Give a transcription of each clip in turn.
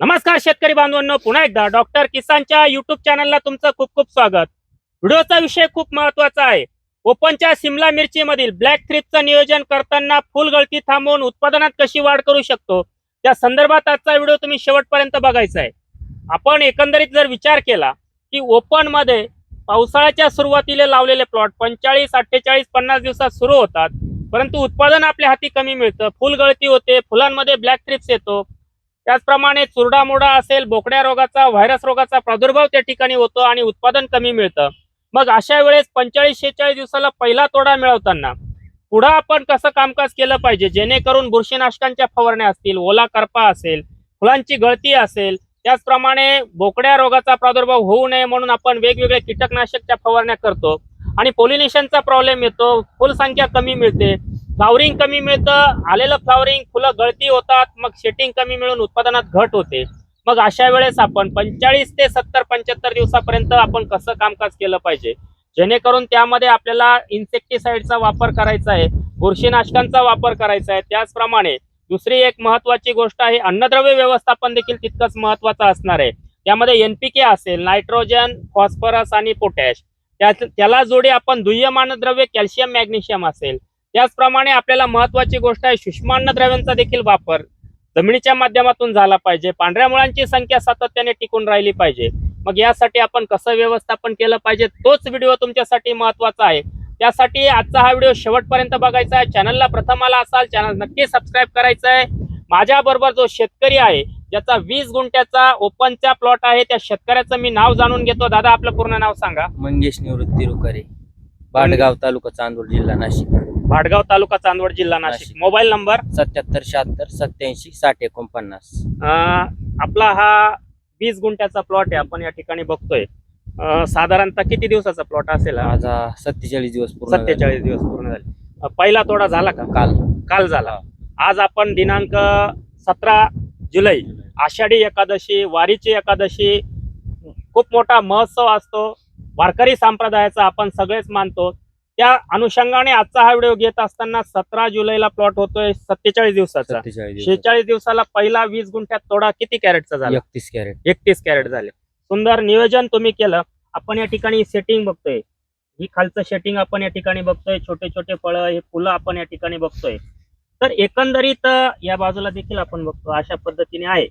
नमस्कार शेतकरी बांधवांनो पुन्हा एकदा डॉक्टर किसानच्या युट्यूब चॅनलला तुमचं खूप खूप स्वागत. व्हिडिओचा विषय खूप महत्त्वाचा आहे. ओपनच्या सिमला मिरची मधील ब्लॅक थ्रिपचं नियोजन करताना फुल गळती थांबवून उत्पादनात कशी वाढ करू शकतो त्या संदर्भात आजचा व्हिडिओ तुम्ही शेवटपर्यंत बघायचा आहे. आपण एकंदरीत जर विचार केला की ओपनमध्ये पावसाळ्याच्या सुरुवातीला लावलेले प्लॉट पंचेचाळीस अठ्ठेचाळीस पन्नास दिवसात सुरू होतात परंतु उत्पादन आपल्या हाती कमी मिळतं फुल गळती होते फुलांमध्ये ब्लॅक थ्रिप्स येतो त्याचप्रमाणे चुरडामोडा असेल बोकड्या रोगाचा व्हायरस रोगाचा प्रादुर्भाव त्या ठिकाणी होतो आणि उत्पादन कमी मिळतं. मग अशा वेळेस पंचेचाळीस शेहेचाळीस दिवसाला पहिला तोडा मिळवताना पुढं आपण कसं कामकाज केलं पाहिजे? जेणेकरून बुरशीनाशकांच्या फवारण्या असतील ओला करपा असेल फुलांची गळती असेल त्याचप्रमाणे बोकड्या रोगाचा प्रादुर्भाव होऊ नये म्हणून आपण वेगवेगळ्या कीटकनाशकच्या फवारण्या करतो आणि पोलिनेशनचा प्रॉब्लेम येतो फुलसंख्या कमी मिळते फ्लावरिंग कमी मिळतं आलेलं फ्लावरिंग फुलं गळती होतात मग शेटिंग कमी मिळून उत्पादनात घट होते. मग अशा वेळेस आपण पंचेचाळीस ते सत्तर पंच्याहत्तर दिवसापर्यंत आपण कसं कामकाज केलं पाहिजे? जेणेकरून त्यामध्ये आपल्याला इन्सेक्टिसाइडचा वापर करायचा आहे बुरशीनाशकांचा वापर करायचा आहे. त्याचप्रमाणे दुसरी एक महत्वाची गोष्ट आहे अन्नद्रव्य व्यवस्थापन देखील तितकंच महत्वाचं असणार आहे. त्यामध्ये एनपीके असेल नायट्रोजन फॉस्फरस आणि पोटॅश. त्या- त्याला जोडी आपण दुय्यम अन्नद्रव्य कॅल्शियम मॅग्नेशियम असेल. त्याचप्रमाणे आपल्याला महत्वाची गोष्ट आहे सूक्ष्मान्न द्रव्यांचा देखील वापर जमिनीच्या माध्यमातून झाला पाहिजे. पांढऱ्या मुळांची संख्या सातत्याने टिकून राहिली पाहिजे. मग यासाठी आपण कसं व्यवस्थापन केलं पाहिजे तोच व्हिडिओ तुमच्यासाठी महत्त्वाचा आहे. त्यासाठी आजचा हा व्हिडिओ शेवटपर्यंत बघायचा आहे. चॅनलला प्रथम आला असाल चॅनल नक्की सबस्क्राईब करायचं आहे माझ्याबरोबर जो शेतकरी आहे ज्याचा वीस गुंठ्याचा ओपनचा प्लॉट आहे त्या शेतकऱ्याचं मी नाव जाणून घेतो. दादा आपलं पूर्ण नाव सांगा. मंगेश निवृत्ती रुकारे. बाडगाव तालुका चांदोड जिल्हा नाशिक. भाडगाव तालुका चांदवड जिल्हा नाशिक. नाशिक. Mobile number? सत्याहत्तर शहात्तर सत्याऐंशी साठ एकोणपन्नास. अं, आपला हा वीस गुंठ्याचा प्लॉट आहे. आपण या ठिकाणी बघतोय. अं, साधारणतः किती दिवसाचा प्लॉट असेल हा? माझा सत्तेचाळीस दिवस पूर्ण झाले. सत्तेचाळीस दिवस पूर्ण झाले. अं, पहिला तोडा झाला का? काल. काल झाला. आज आपण दिनांक सतरा जुलै आषाढी एकादशी वारीची एकादशी खूप मोठा महोत्सव असतो. वारकरी संप्रदायाचा आपण सगळेच मानतो. त्या अनुषंगाने आजचा हा व्हिडिओ घेत असताना सतरा जुलैला प्लॉट होतोय सत्तेचाळीस दिवसाचा. शेहेचाळीस दिवसाला पहिला वीस गुंठ्यात तोडा किती कॅरेटचा झाला? एकतीस कॅरेट. एकतीस कॅरेट झाले. सुंदर नियोजन तुम्ही केलं. आपण या ठिकाणी सेटिंग बघतोय. ही खालचं सेटिंग आपण या ठिकाणी बघतोय. छोटे छोटे फळं हे फुलं आपण या ठिकाणी बघतोय. तर एकंदरीत या बाजूला देखील आपण बघतो. अशा पद्धतीने आहे.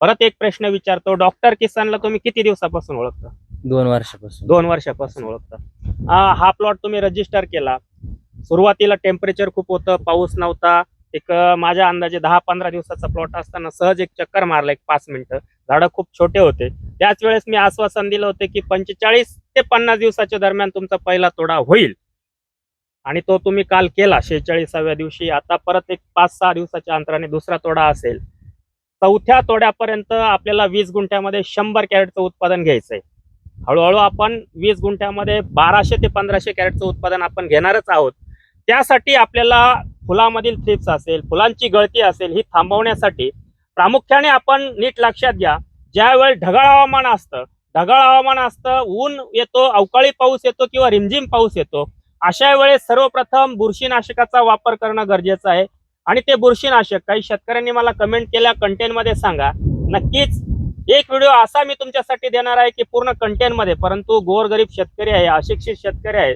परत एक प्रश्न विचारतो. डॉक्टर किसानला तुम्ही किती दिवसापासून ओळखता? दोन वर्षापासून. दोन वर्षापासून ओळखता. हा प्लॉट तुम्ही रजिस्टर केला. सुरुवातीला टेम्परेचर खूप होतं पाऊस नव्हता. एक माझ्या अंदाजे दहा पंधरा दिवसाचा प्लॉट असताना सहज एक चक्कर मारला एक पाच मिनिटं. झाडं खूप छोटे होते. त्याच वेळेस मी आश्वासन दिलं होतं की पंचेचाळीस ते पन्नास दिवसाच्या दरम्यान तुमचा पहिला तोडा होईल. आणि तो तुम्ही काल केला शेहेचाळीसाव्या दिवशी. आता परत एक पाच सहा दिवसाच्या अंतराने दुसरा तोडा असेल. चौथ्या तोड्यापर्यंत आपल्याला वीस गुंठ्यामध्ये शंभर कॅरेटचं उत्पादन घ्यायचंय. हळूहळू आपण वीस गुंठ्यामध्ये बाराशे ते पंधराशे कॅरेटचं उत्पादन आपण घेणारच आहोत. त्यासाठी आपल्याला फुलामधील थ्रिप्स असेल फुलांची गळती असेल ही थांबवण्यासाठी प्रामुख्याने आपण नीट लक्षात घ्या. ज्यावेळी ढगाळ हवामान असतं ढगाळ हवामान असतं ऊन येतो अवकाळी पाऊस येतो किंवा रिमझिम पाऊस येतो अशा वेळेस सर्वप्रथम बुरशीनाशकाचा वापर करणं गरजेचं आहे. आणि ते बुरशीनाशक काही शेतकऱ्यांनी मला कमेंट केल्या कंटेनमध्ये सांगा. नक्कीच एक व्हिडिओ असा मी तुमच्यासाठी देणार आहे की पूर्ण कंटेंटमध्ये परंतु गोरगरीब शेतकरी आहे अशिक्षित शेतकरी आहे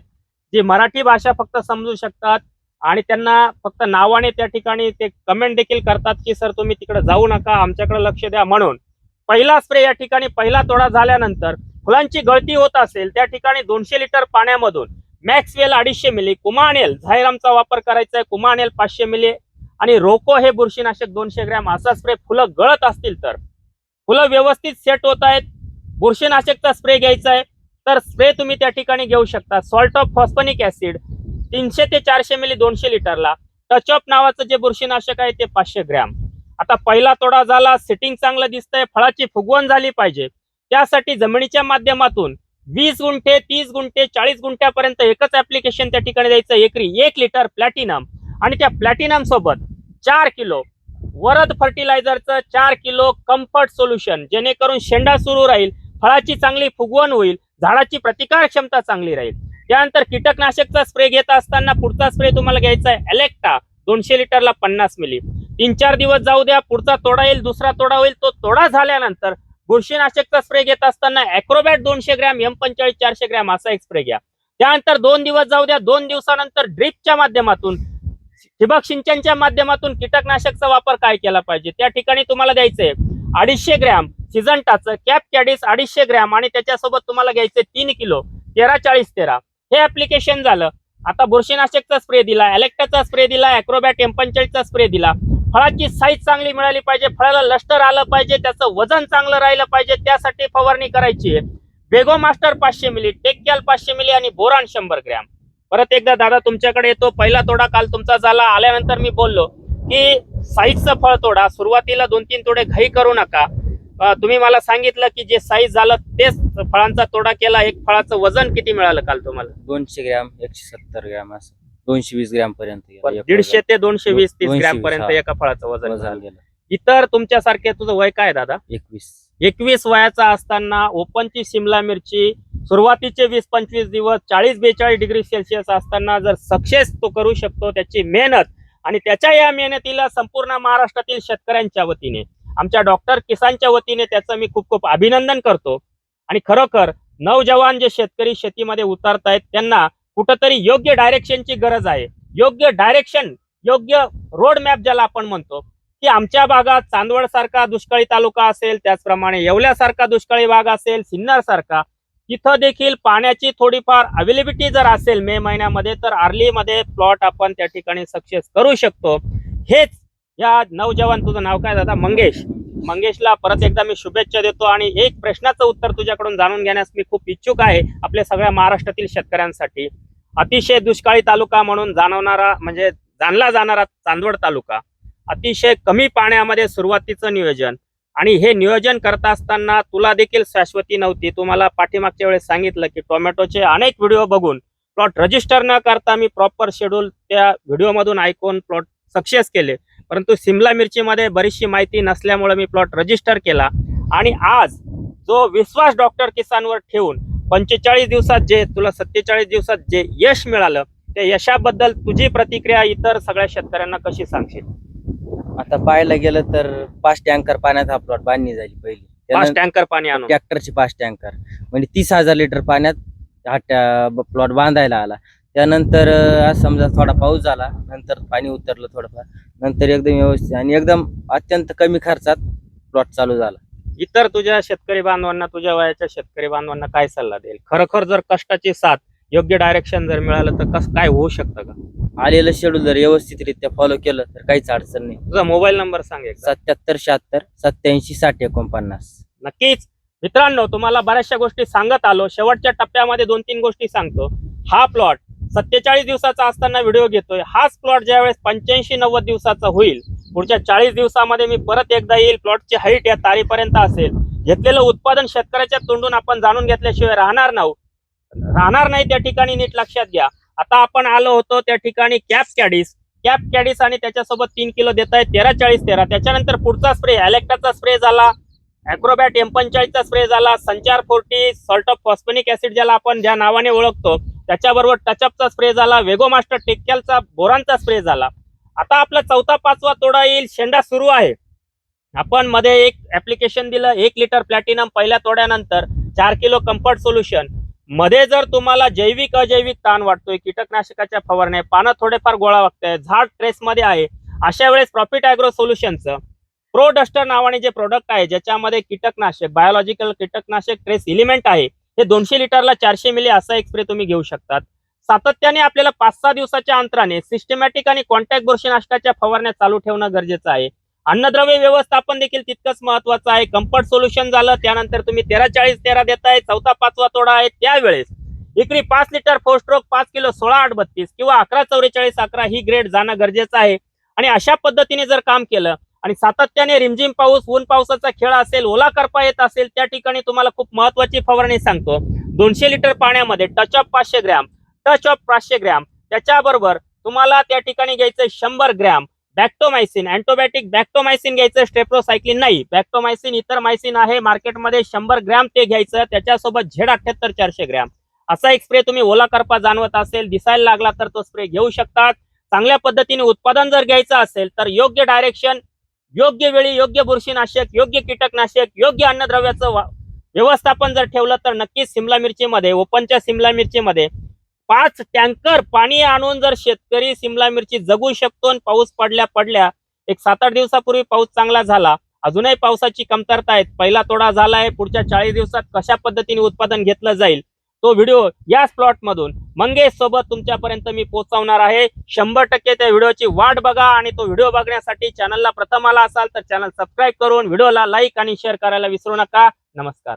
जे मराठी भाषा फक्त समजू शकतात आणि त्यांना फक्त नावाने त्या ठिकाणी ते कमेंट देखील करतात की सर तुम्ही तिकडे जाऊ नका आमच्याकडे लक्ष द्या. म्हणून पहिला स्प्रे या ठिकाणी पहिला तोडा झाल्यानंतर फुलांची गळती होत असेल त्या ठिकाणी दोनशे लिटर पाण्यामधून मॅक्सवेल अडीचशे मिली कुमानेल झायरामचा वापर करायचा आहे कुमानेल पाचशे मिली आणि रोको हे बुरशीनाशक दोनशे ग्रॅम असा स्प्रे फुलं गळत असतील तर फुलं व्यवस्थित सेट होत आहेत. बुरशीनाशकचा स्प्रे घ्यायचा आहे. तर स्प्रे तुम्ही त्या ठिकाणी घेऊ शकता. सॉल्ट ऑफ फॉस्फनिक ऍसिड तीनशे ते चारशे मिली दोनशे लिटरला. टच ऑफ नावाचं जे बुरशीनाशक आहे ते पाचशे ग्रॅम. आता पहिला तोडा झाला सिटिंग चांगलं दिसतंय फळाची फुगवण झाली पाहिजे. त्यासाठी जमिनीच्या माध्यमातून वीस गुंठे तीस गुंठे चाळीस गुंठ्यापर्यंत एकच ऍप्लिकेशन त्या ठिकाणी द्यायचं एकरी एक लिटर प्लॅटिनम आणि त्या प्लॅटिनम सोबत चार किलो वरद फर्टिलायझरचं चार किलो कम्फर्ट सोल्युशन जेणेकरून शेंडा सुरू राहील फळाची चांगली फुगवण होईल झाडाची प्रतिकार क्षमता चांगली राहील. त्यानंतर कीटकनाशकचा स्प्रे घेत असताना पुढचा स्प्रे तुम्हाला घ्यायचा आहे एलेक्टा दोनशे लिटरला पन्नास मिली. तीन चार दिवस जाऊ द्या पुढचा तोडा येईल दुसरा तोडा होईल तो तोडा झाल्यानंतर बुरशीनाशकचा स्प्रे घेत असताना अॅक्रोबॅट दोनशे ग्रॅम एम पंचेचाळीस चारशे ग्रॅम असा एक स्प्रे घ्या. त्यानंतर दोन दिवस जाऊ द्या दोन दिवसानंतर ड्रिपच्या माध्यमातून ठिबक सिंचनच्या माध्यमातून कीटकनाशकचा वापर काय केला पाहिजे? त्या ठिकाणी तुम्हाला द्यायचंय अडीचशे ग्रॅम सिजंटाचं कॅप कॅडीस अडीचशे ग्रॅम आणि त्याच्यासोबत तुम्हाला घ्यायचंय तीन किलो तेरा चाळीस तेरा. हे ऍप्लिकेशन झालं. आता बुरशीनाशकचा स्प्रे दिला अलेक्टाचा स्प्रे दिला अॅक्रोबॅट एम्पंचाळीसचा स्प्रे दिला. फळाची साईज चांगली मिळाली पाहिजे फळाला लष्टर आलं पाहिजे त्याचं वजन चांगलं राहिलं पाहिजे त्यासाठी फवारणी करायची आहे. बेगो मास्टर पाचशे मिली टेक्याल पाचशे मिली आणि बोरान शंभर ग्रॅम. परत एकदा दादा तुमच्याकडे येतो. पहिला तोडा काल तुमचा झाला. आल्यानंतर मी बोललो की साईजचं फळ तोडा. सुरुवातीला दोन तीन तोडे घाई करू नका. तुम्ही मला सांगितलं की जे साईज झालं तेच फळांचा तोडा केला. एक फळाचं वजन किती मिळालं काल तुम्हाला? दोनशे ग्रॅम एकशे सत्तर ग्रॅम असं. दोनशे वीस ग्रॅम पर्यंत दीडशे ते दोनशे वीस तीस ग्रॅम पर्यंत. एका फळाचं वजन झालं. इतर तुमच्यासारखे तुझं वय काय दादा? एकवीस. एकवीस वयाचा असताना ओपनची शिमला मिरची सुरुवातीचे वीस पंचवीस दिवस चाळीस बेचाळीस डिग्री सेल्सिअस असताना जर सक्सेस तो करू शकतो त्याची मेहनत आणि त्याच्या या मेहनतीला संपूर्ण महाराष्ट्रातील शेतकऱ्यांच्या वतीने आमच्या डॉक्टर किसानच्या वतीने त्याचं मी खूप खूप अभिनंदन करतो. आणि खरोखर नवजवान जे शेतकरी शेतीमध्ये उतरतायत त्यांना कुठंतरी योग्य डायरेक्शनची गरज आहे. योग्य डायरेक्शन योग्य रोड मॅप ज्याला आपण म्हणतो की आमच्या भागात चांदवड सारखा दुष्काळी तालुका असेल त्याचप्रमाणे येवल्यासारखा दुष्काळी भाग असेल सिन्नर सारखा तिथं देखील पाण्याची थोडीफार अवेलेबिलिटी जर असेल मे महिन्यामध्ये तर आर्लीमध्ये प्लॉट आपण त्या ठिकाणी सक्सेस करू शकतो. हेच या नवजवान तुझं नाव काय दादा? मंगेश. मंगेशला परत एकदा मी शुभेच्छा देतो आणि एक प्रश्नाचं उत्तर तुझ्याकडून जाणून घेण्यास मी खूप इच्छुक आहे आपल्या सगळ्या महाराष्ट्रातील शेतकऱ्यांसाठी. अतिशय दुष्काळी तालुका म्हणून जाणवणारा म्हणजे जाणला जाणारा चांदवड तालुका. अतिशय कमी पाण्यामध्ये सुरुवातीचं नियोजन. आणि हे नियोजन करत असताना तुला देखील शाश्वती नव्हती. तुम्हाला पाठीमागच्या वेळेस सांगितलं की टोमॅटोचे अनेक व्हिडिओ बघून प्लॉट रजिस्टर न करता मी प्रॉपर शेड्यूल त्या व्हिडिओमधून ऐकून प्लॉट सक्सेस केले. परंतु सिमला मिरचीमध्ये बरीचशी माहिती नसल्यामुळे मी प्लॉट रजिस्टर केला. आणि आज जो विश्वास डॉक्टर किसानवर ठेवून पंचेचाळीस दिवसात जे तुला सत्तेचाळीस दिवसात जे यश मिळालं त्या यशाबद्दल तुझी प्रतिक्रिया इतर सगळ्या शेतकऱ्यांना कशी सांगशील? आता पाहायला गेलं तर पाच टँकर पाण्यात हा प्लॉट बांधणी झाली पहिली. पाच त्यानंतर टँकर पाणी आणून. ट्रॅक्टरचे पाच टँकर. म्हणजे तीस हजार लिटर पाण्यात हा प्लॉट बांधायला आला. त्यानंतर अं, आज समजा थोडा पाऊस झाला नंतर पाणी उतरलं थोडंफार. नंतर एकदम व्यवस्थित आणि एकदम अत्यंत कमी खर्चात प्लॉट चालू झाला. इतर तुझ्या शेतकरी बांधवांना तुझ्या वयाच्या शेतकरी बांधवांना काय सल्ला देईल? खरोखर जर कष्टाची साथ योग्य डायरेक्शन जर मिळालं तर कसं काय होऊ शकतं का? आलेलं शेड्यूल जर व्यवस्थितरित्या फॉलो केलं तर काहीच अडचण नाही. तुझा मोबाईल नंबर सांग एकदा. सत्याहत्तर शहात्तर सत्याऐंशी साठ एकोणपन्नास. नक्कीच. मित्रांनो तुम्हाला बऱ्याचशा गोष्टी सांगत आलो. शेवटच्या टप्प्यामध्ये दोन तीन गोष्टी सांगतो. हा प्लॉट सत्तेचाळीस दिवसाचा असताना व्हिडिओ घेतोय. हाच प्लॉट ज्यावेळेस पंच्याऐंशी नव्वद दिवसाचा होईल पुढच्या चाळीस दिवसामध्ये मी परत एकदा येईल. प्लॉटची हाईट या तारीपर्यंत असेल. घेतलेलं उत्पादन शेतकऱ्याच्या तोंडून आपण जाणून घेतल्याशिवाय राहणार नाही राहणार नाही त्या ठिकाणी नीट लक्षात घ्या. आता आपण आलो होतो त्या ठिकाणी कॅप कॅडिस. कॅप कॅडिस आणि त्याच्यासोबत तीन किलो देत आहे तेरा चाळीस तेरा. त्याच्यानंतर पुढचा स्प्रे अलेक्टाचा स्प्रे झाला. अॅक्रोबॅट एमपंचाळीसचा स्प्रे झाला. संचार forty salt of phosphonic acid ज्याला आपण ज्या नावाने ओळखतो त्याच्याबरोबर टचअपचा स्प्रे झाला. वेगोमास्टर टेक्कॅलचा बोरांचा स्प्रे झाला. आता आपला चौथा पाचवा तोडा येईल. शेंडा सुरू आहे. आपण मध्ये एक ऍप्लिकेशन दिलं. एक लिटर प्लॅटिनम पहिल्या तोड्यानंतर चार किलो कम्फर्ट सोल्युशन मध्ये जर तुम्हाला जैविक अजैविक ताण वाटतोय कीटकनाशकाच्या फवारण्या पानं थोडेफार गोळा वागताय झाड ट्रेस मध्ये आहे अशा वेळेस प्रॉफिट अॅग्रो सोल्युशनचं प्रो डस्टर नावाने जे प्रोडक्ट आहे ज्याच्यामध्ये कीटकनाशक बायोलॉजिकल कीटकनाशक ट्रेस इलिमेंट आहे हे दोनशे लिटरला चारशे मिली असा एक स्प्रे तुम्ही घेऊ शकतात. सातत्याने आपल्याला पाच सहा दिवसाच्या अंतराने सिस्टमॅटिक आणि कॉन्टॅक्ट बुरशीनाशकाच्या फवारण्या चालू ठेवणं गरजेचं आहे. अन्नद्रव्य व्यवस्थापन देखील तितकंच महत्वाचं आहे. कम्फर्ट सोल्युशन झालं त्यानंतर तुम्ही तेरा चाळीस तेरा देताय चौथा पाचवा तोडा आहे त्यावेळेस इकडे पाच लिटर फोर स्ट्रोक पाच किलो सोळा आठ बत्तीस किंवा अकरा चौवेचाळीस अकरा ही ग्रेड जाणं गरजेचं आहे. आणि अशा पद्धतीने जर काम केलं आणि सातत्याने रिमझिम पाऊस ऊन पावसाचा खेळ असेल ओला करपा येत असेल त्या ठिकाणी तुम्हाला खूप महत्वाची फवारणी सांगतो. दोनशे लिटर पाण्यामध्ये टच ऑफ पाचशे ग्रॅम टच ऑफ पाचशे ग्रॅम त्याच्याबरोबर तुम्हाला त्या ठिकाणी घ्यायचं शंभर ग्रॅम. बॅक्टोमायसिन अँटोबॅटिक बॅक्टोमायसिन घ्यायचं स्टेप्रोसायक्लिन नाही. बॅक्टोमायसिन इतर मायसिन आहे मार्केटमध्ये शंभर ग्रॅम ते घ्यायचं त्याच्यासोबत झेड अठ्याहत्तर चारशे ग्रॅम. असा एक स्प्रे तुम्ही ओला करपा जाणवत असेल दिसायला लागला तर तो स्प्रे घेऊ शकतात. चांगल्या पद्धतीने उत्पादन जर घ्यायचं असेल तर योग्य डायरेक्शन योग्य वेळी योग्य बुरशीनाशक योग्य कीटकनाशक योग्य अन्नद्रव्याचं व्यवस्थापन जर ठेवलं तर नक्कीच सिमला मिरचीमध्ये ओपनच्या सिमला मिरचीमध्ये पाच टँकर पाणी आणून जर शेतकरी सिमला मिरची जगू शकतो आणि पाऊस पडल्या पडल्या एक सात आठ दिवसापूर्वी पाऊस चांगला झाला. अजूनही पावसाची कमतरता आहे. पहिला तोडा झाला आहे पुढच्या चाळीस दिवसात कशा पद्धतीने उत्पादन घेतलं जाईल? तो व्हिडिओ याच प्लॉटमधून मंगेश सोबत तुमच्यापर्यंत मी पोहोचवणार आहे. शंभर टक्के त्या व्हिडिओची वाट बघा आणि तो व्हिडिओ बघण्यासाठी चॅनलला प्रथम आला असाल तर चॅनल सबस्क्राईब करून व्हिडिओला लाईक आणि शेअर करायला विसरू नका. नमस्कार.